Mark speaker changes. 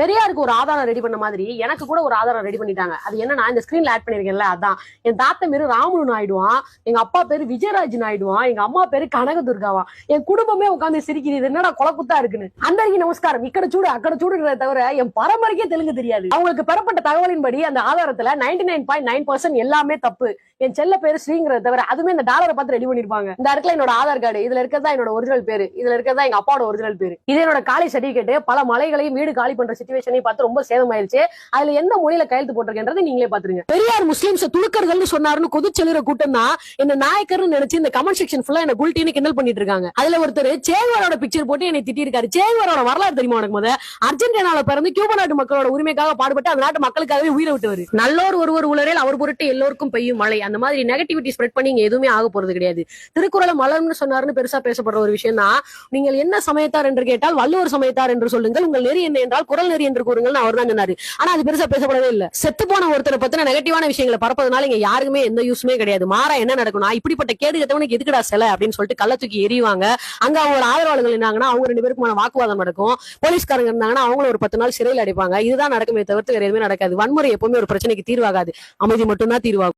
Speaker 1: பெரியாருக்கு ஒரு ஆதாரம் ரெடி பண்ண மாதிரி எனக்கு கூட ஒரு ஆதாரம் ரெடி பண்ணிட்டாங்க. அது என்ன நான் இந்த ஸ்கிரீன்ல ஆட் பண்ணிருக்கேன்ல அதான். என் தாத்தா பேரு ராமுனு ஆயிடுவான் எங்க அப்பா பேரு விஜயராஜன் ஆயிடுவான் எங்க அம்மா பேரு கனகதுர்காவா. என் குடும்பமே உட்காந்து சிரிக்கிறது என்னடா குழப்பத்தா இருக்குன்னு. அந்தரிக்கு நமஸ்காரம். இக்கட சூடு அக்கட சூடுன்றத தவிர என் பரம்பரைக்கே தெலுங்கு தெரியாது. அவங்களுக்கு பெறப்பட்ட தகவலின்படி அந்த ஆதாரத்துல ninety nine point nine percent எல்லாமே தப்பு. என் செல்ல பேரு ஸ்ரீங்கிறத தவிர அதுமே இந்த டாலரை பார்த்து ரெடி பண்ணிருப்பாங்க. இந்த இடத்துல என்னோட ஆதார் கார்டு இதுல இருக்கிறதா என்னோட ஒரிஜினல் பேரு. இதுல இருக்கிறதா எங்க அப்பாவோட ஒரிஜினல் பேரு. இது என்னோட காலி சர்டிபிகேட் பல மலைகளையும் வீடு காலி பண்ற சுச்சுவேஷனையும் பார்த்து ரொம்ப சேதமாயிருச்சு. அதுல எந்த மொழியில கையெழுத்து போட்டிருக்கேன்றதை நீங்களே பாத்துருங்க பெரியார் முஸ்லிம்ஸ் துணுக்கர்கள்னு சொன்னாருன்னு கொதிச்செலுற கூட்டம் தான் என்ன நாயக்கர்னு நினைச்சு இந்த கமெண்ட் செக்ஷன் ஃபுல்லா என்ன குல்ட்டின்னு கிண்டல் பண்ணிட்டு இருக்காங்க. அதுல ஒருத்தர் சேவரோட பிக்சர் போட்டு என்னை திட்டிருக்காரு. சேவரோட வரலாறு தெரியுமா உனக்கு முத? அர்ஜென்டினால பிறந்து கியூபா நாட்டு மக்களோட உரிமைக்காக பாடுபட்டு அந்த நாட்டு மக்களுக்காகவே உயிரை விட்டவர். நல்லோர் ஒருவர் உலரில் அவர் பொருட்டு எல்லோருக்கும் பெய்யும் மழை. அந்த மாதிரி நெகட்டிவிட்டி ஸ்ப்ரெட் பண்ணி இங்க எதுவுமே ஆக போறது கிடையாது. திருக்குறளை மலர்னு சொன்னாருன்னு பெருசா பேசப்படுற ஒரு விஷயம் தான் நீங்கள் என்ன சமயத்தார் என்று கேட்டால் வள்ளுவர் சமயத்தார் என்று சொல்லுங்கள். உங்கள் நெறி என்ன என்றால் குரல் நெறி என்று கூறுங்கள் அவர் தான் சொன்னாரு. ஆனா அது பெருசா பேசப்படவே இல்ல. செத்து போன ஒருத்தரை பத்தின நெகட்டிவான விஷயங்களை பரப்பதுனால இங்க யாருக்குமே எந்த யூஸுமே கிடையாது. மாறா என்ன நடக்கும்னா இப்படிப்பட்ட கேடு கட்டவனுக்கு எதுக்குடா சிலை? அப்படின்னு சொல்லிட்டு கள்ள தூக்கி எரிவாங்க அங்க அவங்க ஆதரவாளர்கள் இருந்தாங்கன்னா அவங்க ரெண்டு பேருக்குமான வாக்குவாதம் நடக்கும். போலீஸ்காரங்க இருந்தாங்கன்னா அவங்களும் ஒரு பத்து நாள் சிறையில் அடைப்பாங்க. இதுதான் நடக்குமே தவிர்த்து வேற எதுவுமே நடக்காது. வன்முறை எப்பவுமே ஒரு பிரச்சனைக்கு தீர்வாகாது. அமைதி மட்டும்தான் தீர்வாகும்.